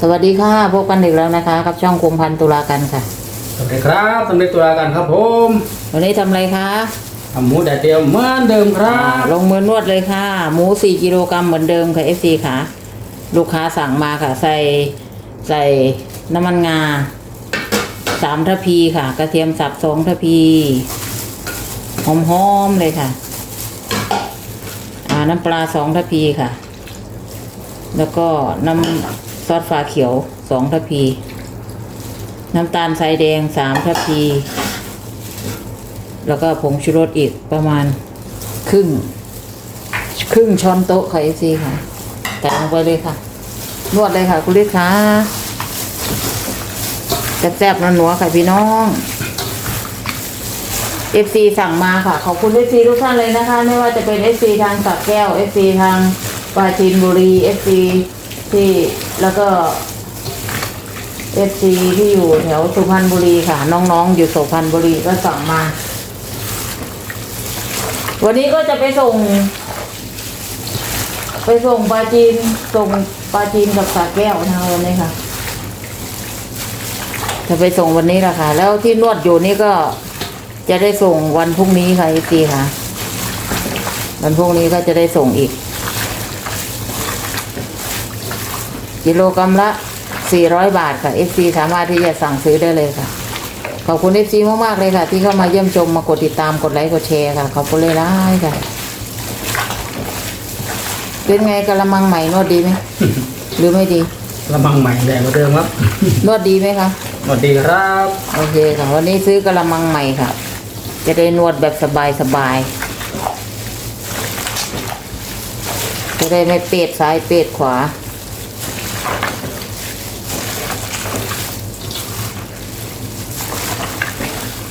สวัสดีค่ะพบกันอีกแล้วนะคะกับช่องคุมพันธ์ตุลากันค่ะ สวัสดีครับสำเร็จตัวกันครับผมวันนี้ทำอะไรคะทำหมูแดดเดียวเหมือนเดิมครัอ่าบลงมือนวดเลยค่ะ หมูสี่กิโลกรัมเหมือนเดิมค่ะ FC ค่ะ ลูกค้าสั่งมาค่ะ ใส่ใส่น้ำมันงาสามทพีค่ะ กระเทียมสับสองทพีหอมๆเลยค่ะ อ่าน้ำปลาสองทพีค่ะ แล้วก็น้ำ ซอสฝาเขียวสองทพี น้ำตาลทรายแดงสามทพี แล้วก็ผงชูรสอีกประมาณครึ่ง ครึ่งช้อนโต๊ะค่ะเอซีค่ะแต่ลงไปเลยค่ะ นวดเลยค่ะ คุณลิศค่ะแซ่บๆนัวๆค่ะพี่น้องเอฟซีสั่งมาค่ะ ขอบคุณเอฟซีทุกท่านเลยนะคะ ไม่ว่าจะเป็นเอฟซีทางสักแก้วเอฟซีทางปราจีนบุรีเอฟซี ที่แล้วก็เอฟซีที่อยู่แถวสุพรรณบุรีค่ะ น้องๆ อยู่สุพรรณบุรีก็สั่งมา วันนี้ก็จะไปส่ง ไปส่งปลาจีนส่งปลาจีนกับสาแก้วทางวันนี้ค่ะ จะไปส่งวันนี้แหละค่ะ แล้วที่นวดอยู่นี่ก็จะได้ส่งวันพรุ่งนี้ค่ะเอฟซีค่ะ วันพรุ่งนี้ก็จะได้ส่งอีก กิโลกรัมละ 400 บาทค่ะ FC สามารถที่จะสั่งซื้อได้เลยค่ะ ขอบคุณ FC มากๆเลยค่ะ ที่เข้ามาเยี่ยมชมมากดติดตามกดไลค์กดแชร์ค่ะ ขอบคุณเลยนะค่ะ เป็นไงกระมังใหม่นวดดีไหมหรือไม่ดีระบังใหม่แดงเหมือนเดิมครับนวดดีไหมคะสวัสดีครับโอเคค่ะ วันนี้ซื้อกระมังใหม่ค่ะ จะได้นวดแบบสบายสบายๆจะได้ไม่เปดซ้ายเปดขวา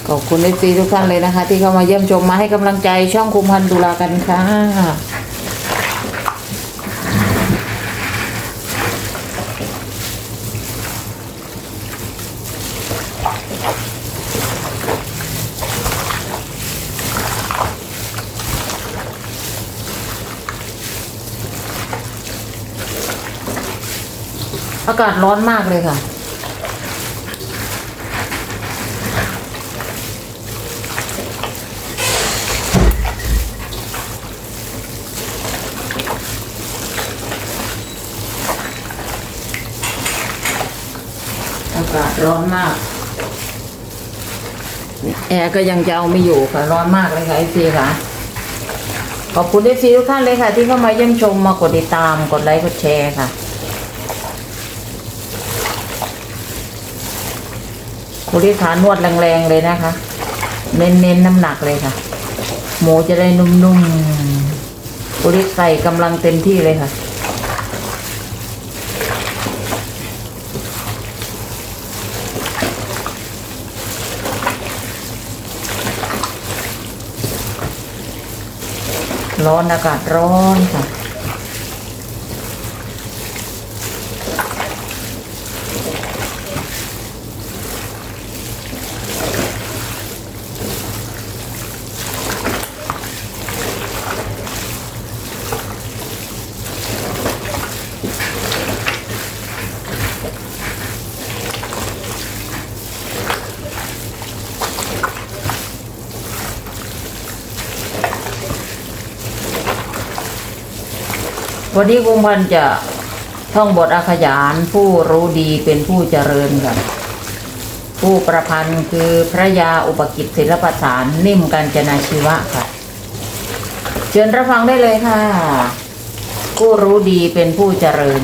ขอบคุณเอฟซีทุกท่านเลยนะคะ ที่เข้ามาเยี่ยมชมมาให้กำลังใจช่องคุมพันธ์ดุลากันค่ะ อากาศร้อนมากเลยค่ะ อากาศ ร้อนมาก แอร์ก็ยังจะเอาไม่อยู่ค่ะ ร้อนมากเลยค่ะไอซีค่ะ ขอบคุณไอซีทุกท่านเลยค่ะ ที่เข้ามาเยี่ยมชมมากดติดตามกดไลค์กดแชร์ค่ะบริฐานนวดแรงๆเลยนะคะ เน้นๆน้ำหนักเลยค่ะ หมูจะได้นุ่มๆบริใส่กำลังเต็มที่เลยค่ะ ร้อนอากาศร้อนค่ะ วันนี้กุมพันจะท่องบทอาขยานผู้รู้ดีเป็นผู้เจริญค่ะผู้ประพันธ์คือพระยาอุปกิจศิลปสารนิ่มกัญจนาชีวะค่ะ เชิญรับฟังได้เลยค่ะ ผู้รู้ดีเป็นผู้เจริญ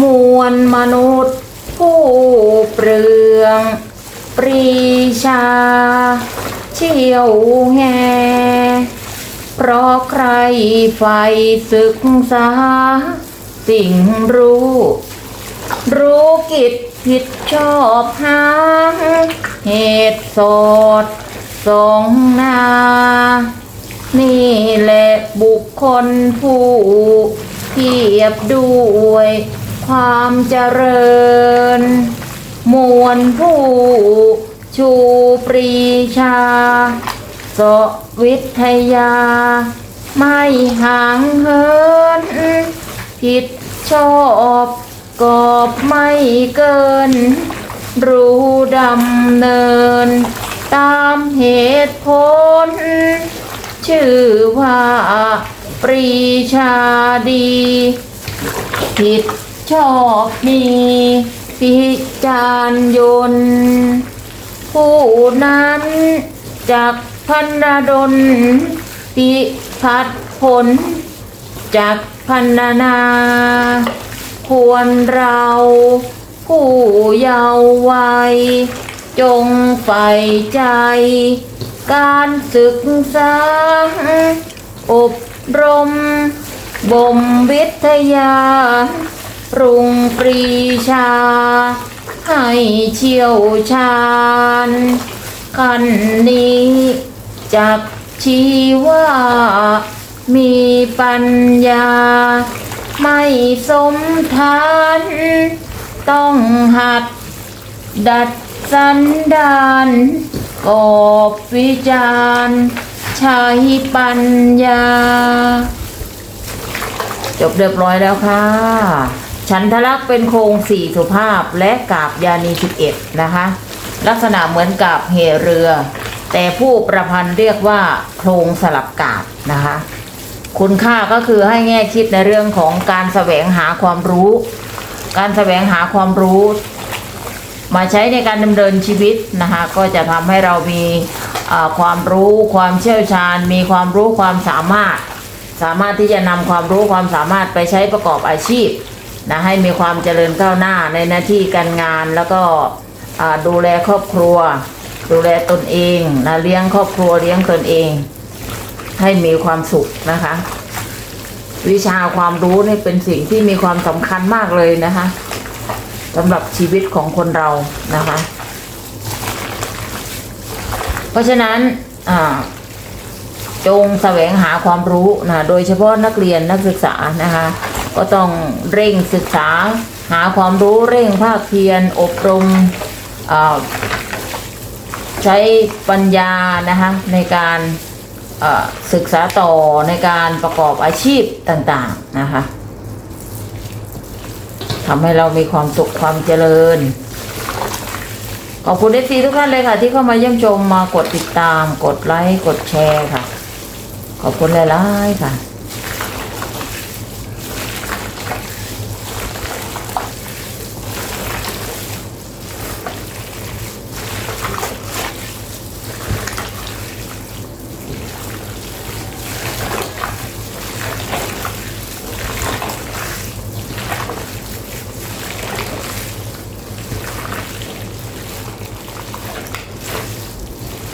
มวลมนุษย์ ผู้เปลือง ปรีชา เชี่ยวแง เพราะใครใฝ่ศึกษา สิ่งรู้ รู้กิจผิดชอบหา เหตุสดสองนา นี่แหละบุคคลผู้เทียบด้วยความเจริญ มวลผู้ชูปรีชา สวิทยา ไม่ห่างเหิน ผิดชอบกอบไม่เกิน รู้ดำเนิน ตามเหตุผล ชื่อว่าปรีชาดี ผิดชอบมีพิจารยนผู้นั้นจาก พันดลพิพัดผล จากพันนา ควรเราผู้เยาว์วัย จงใฝ่ใจ การศึกษา อบรม บ่มวิทยาปรุงปรีชา ให้เชี่ยวชาญขันนี้ จากชีว่า มีปัญญา ไม่สมทาน ต้องหัด ดัดสันดานกอบวิจารณ์ใช้ปัญญา จบเรียบร้อยแล้วค่ะ ฉันทลักษ์เป็นโครงสี่สุภาพและกาบยานีสิบเอ็ดนะคะ ลักษณะเหมือนกับเหเรือ แต่ผู้ประพันธ์เรียกว่าโครงสลับกาบนะคะ คุณค่าก็คือให้แง่คิดในเรื่องของการแสวงหาความรู้ การแสวงหาความรู้ มาใช้ในการดำเนินชีวิตนะคะ ก็จะทำให้เรามีความรู้ความเชี่ยวชาญ มีความรู้ความสามารถ สามารถที่จะนำความรู้ความสามารถไปใช้ประกอบอาชีพนะให้มีความเจริญก้าวหน้าในหน้าที่การงานแล้วก็ดูแลครอบครัว ดูแลตนเองนะเลี้ยงครอบครัวเลี้ยงตนเอง ให้มีความสุขนะคะ วิชาความรู้นี่เป็นสิ่งที่มีความสำคัญมากเลยนะคะสำหรับชีวิตของคนเรานะคะ เพราะฉะนั้นจงแสวงหาความรู้นะโดยเฉพาะนักเรียนนักศึกษานะคะ ก็ต้องเร่งศึกษาหาความรู้เร่งภาคเพียรอบรม ใช้ปัญญานะคะในการศึกษาต่อในการประกอบอาชีพต่างๆนะคะทำให้เรามีความสุขความเจริญ ขอบคุณเอฟซีทุกท่านเลยค่ะ ที่เข้ามาเยี่ยมชมมากดติดตาม กดไลค์ กดแชร์ค่ะ ขอบคุณหลายๆค่ะ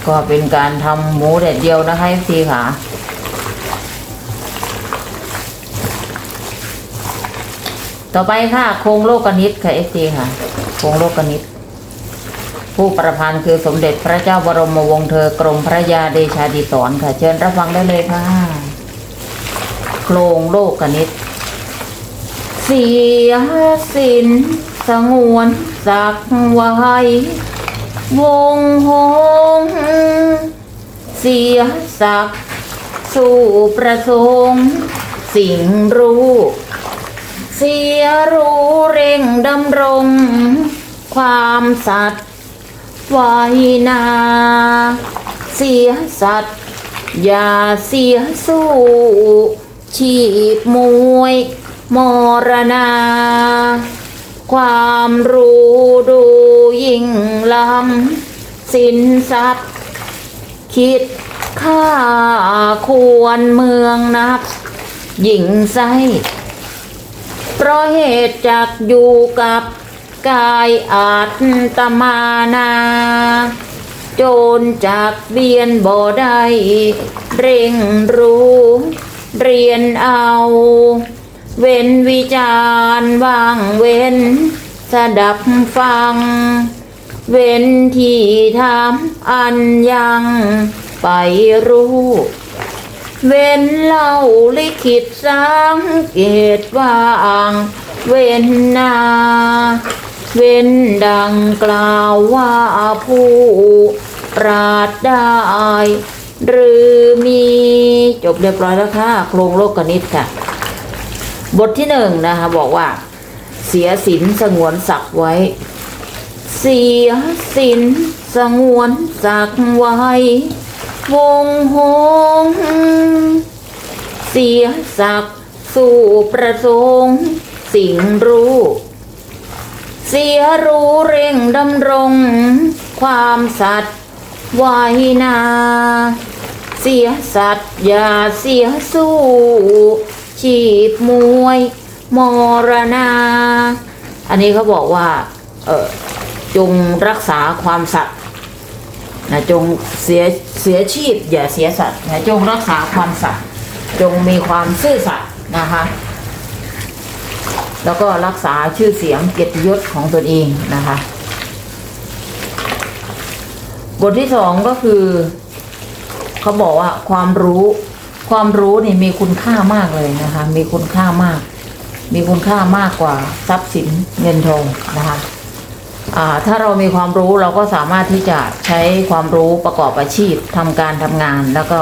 ก็เป็นการทำหมูแดดเดียวนะคะพี่ค่ะต่อไปค่ะโครงโลกนิตค่ะเอฟซีค่ะโครงโลกนิตผู้ประพันธ์คือสมเด็จพระเจ้าบรมวงศ์เธอกรมพระยาเดชาดิสรค่ะ เชิญรับฟังได้เลยค่ะ โครงโลกนิตเสียสินสงวนสักไว้ วงหงเสียศัก สู่ประสงค์สิ่งรู้ เสียรู้เร่งดำรง ความสัตย์ไวนา เสียสัตย์อย่าเสียสู้ ชีพมวยมรณา ความรู้ดู ยิ่งล้ำสินทรัพย์ คิดค่าควรเมืองนักยิ่งไซเพราะเหตุจากอยู่กับกายอาจตมานา โจรจากเบียนบ่ได้เร่งรู้ เรียนเอา เว้นวิจารณ์ว่างเว้น สดับฟัง เว้นที่ทำอันยังไปรู้ เว้นเล่าลิขิตสังเกตว่างเว้นนาเว้นดังกล่าวว่าผู้ปราดได้หรือมีจบเรียบร้อยแล้วค่ะ โครงโลกนิตค่ะ บทที่หนึ่งนะคะ บอกว่า เสียสินสงวนศักไว้ เสียสินสงวนศักไว้ วงหงส์เสียศักสู่ประสงค์สิ่งรู้ เสียรู้เร่งดำรง ความสัตย์ไว้นาเสียสัตย์อย่าเสียสู้ ชีพมวย มรณา อันนี้เขาบอกว่าเออจงรักษาความสัตย์นะจงเสียเสียชีพ อย่าเสียสัตย์นะจงรักษาความสัตย์จงมีความซื่อสัตย์นะคะ แล้วก็รักษาชื่อเสียงเกียรติยศของตนเองนะคะ บทที่สองก็คือเขาบอกว่าความรู้ความรู้นี่มีคุณค่ามากเลยนะคะ มีคุณค่ามาก มีคุณค่ามากกว่าทรัพย์สินเงินทองนะคะถ้าเรามีความรู้เราก็สามารถที่จะใช้ความรู้ประกอบอาชีพทำการทำงาน แล้วก็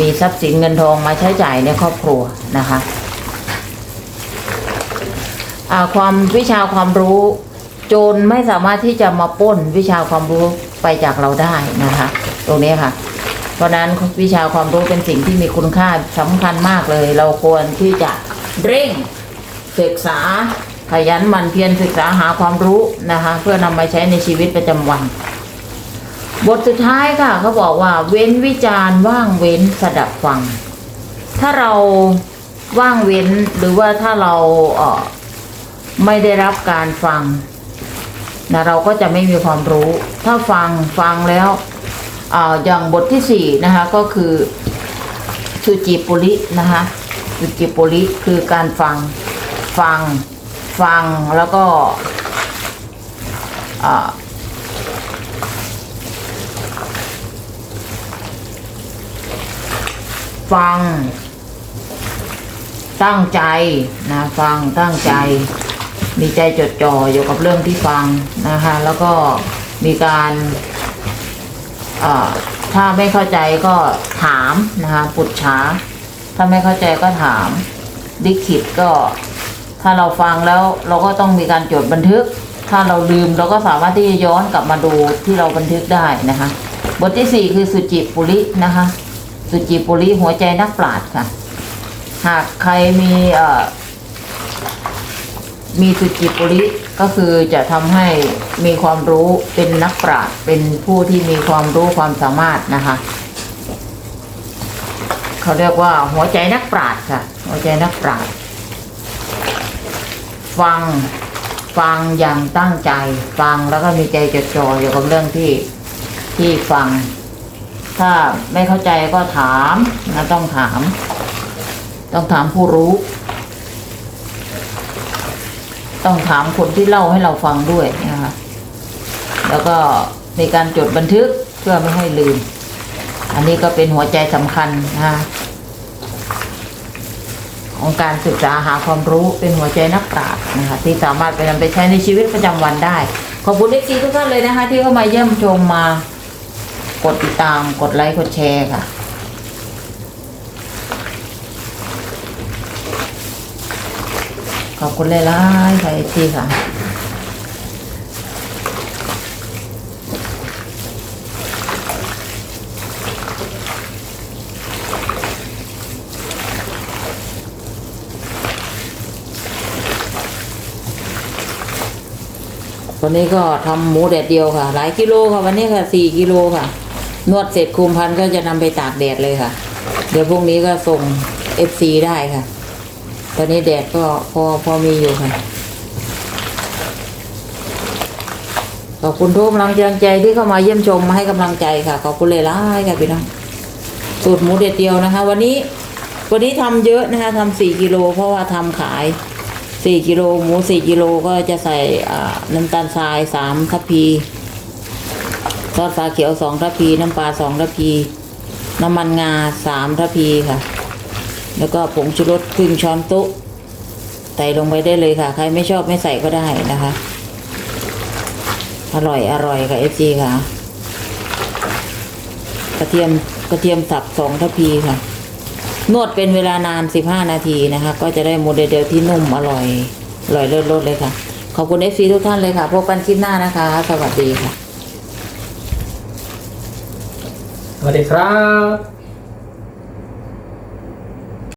มีทรัพย์สินเงินทองมาใช้จ่ายในครอบครัวนะคะความวิชาความรู้โจรไม่สามารถที่จะมาป้นวิชาความรู้ไปจากเราได้นะคะ ตรงนี้ค่ะ เพราะฉะนั้นวิชาความรู้เป็นสิ่งที่มีคุณค่าสำคัญมากเลย เราควรที่จะเร่ง ศึกษาขยันหมั่นเพียรศึกษาหาความรู้นะคะ เพื่อนำมาใช้ในชีวิตประจำวัน บทสุดท้ายค่ะเขาบอกว่า เว้นวิจารณ์ว่างเว้นสดับฟัง ถ้าเราว่างเว้นหรือว่าถ้าเราเออไม่ได้รับการฟังนะเราก็จะไม่มีความรู้ ถ้าฟังฟังแล้วออย่างบทที่สี่นะคะก็คือสุจิปุรินะคะสุจิปุริคือการฟัง ฟัง ฟังแล้วก็ฟัง ตั้งใจนะฟังตั้งใจ มีใจจดจ่ออยู่กับเรื่องที่ฟังนะคะ แล้วก็มีการถ้าไม่เข้าใจก็ถามนะคะปุจฉาถ้าไม่เข้าใจก็ถามลิขิตก็ ถ้าเราฟังแล้วเราก็ต้องมีการจดบันทึก ถ้าเราลืมเราก็สามารถที่จะย้อนกลับมาดูที่เราบันทึกได้นะคะ บทที่สี่คือสุจิปุรินะคะ สุจิปุริหัวใจนักปราชญ์ค่ะ หากใครมีเอ่อมีสุจิปุริก็คือจะทำให้มีความรู้เป็นนักปราชญ์เป็นผู้ที่มีความรู้ความสามารถนะคะ เขาเรียกว่าหัวใจนักปราชญ์ค่ะ หัวใจนักปราชญ์ ฟังฟังอย่างตั้งใจ ฟังแล้วก็มีใจจดจ่ออยู่กับเรื่องที่ที่ฟัง ถ้าไม่เข้าใจก็ถามนะต้องถาม ต้องถามผู้รู้ ต้องถามคนที่เล่าให้เราฟังด้วยนะคะแล้วก็มีการจดบันทึกเพื่อไม่ให้ลืม อันนี้ก็เป็นหัวใจสำคัญนะคะ ของการศึกษาหาความรู้เป็นหัวใจนักปราชญ์นะคะที่สามารถไปนำไปใช้ในชีวิตประจำวันได้ ขอบคุณเอฟซีทุกท่านเลยนะคะ ที่เข้ามาเยี่ยมชมมากดติดตามกดไลค์กดแชร์ค่ะขอบคุณเลยล่ะค่ะเอฟซีค่ะ วันนี้ก็ทำหมูแดดเดียวค่ะ หลายกิโลค่ะวันนี้ค่ะสี่กิโลค่ะ นวดเสร็จคุมพันก็จะนำไปตากแดดเลยค่ะ เดี๋ยวพรุ่งนี้ก็ส่งเอฟซีได้ค่ะ ตอนนี้แดดก็พอพอมีอยู่ค่ะ ขอบคุณทุกกำลังใจที่เข้ามาเยี่ยมชมมาให้กำลังใจค่ะขอบคุณเลยล่ะค่ะพี่น้องสูตรหมูเด็ดเดียวนะคะ วันนี้วันนี้ทำเยอะนะคะทำสี่กิโลเพราะว่าทำขาย สี่กิโลหมูสี่กิโลก็จะใส่น้ำตาลทรายสามทัพพีซอสฟ้าเขียวสองทัพพีน้ำปลาสองทัพพีน้ำมันงาสามทัพพีค่ะ แล้วก็ผงชูรสครึ่งช้อนโต๊ะใส่ลงไปได้เลยค่ะ ใครไม่ชอบไม่ใส่ก็ได้นะคะ อร่อยอร่อยค่ะเอฟซีค่ะ กระเทียมกระเทียมสับสองทัพพีค่ะ นวดเป็นเวลานานสิบห้านาทีนะคะ ก็จะได้โมเดลที่นุ่มอร่อยลอยเลิศรสเลยค่ะ ขอบคุณเอฟซีทุกท่านเลยค่ะพบกันคลิปหน้านะคะ สวัสดีค่ะ สวัสดีครับ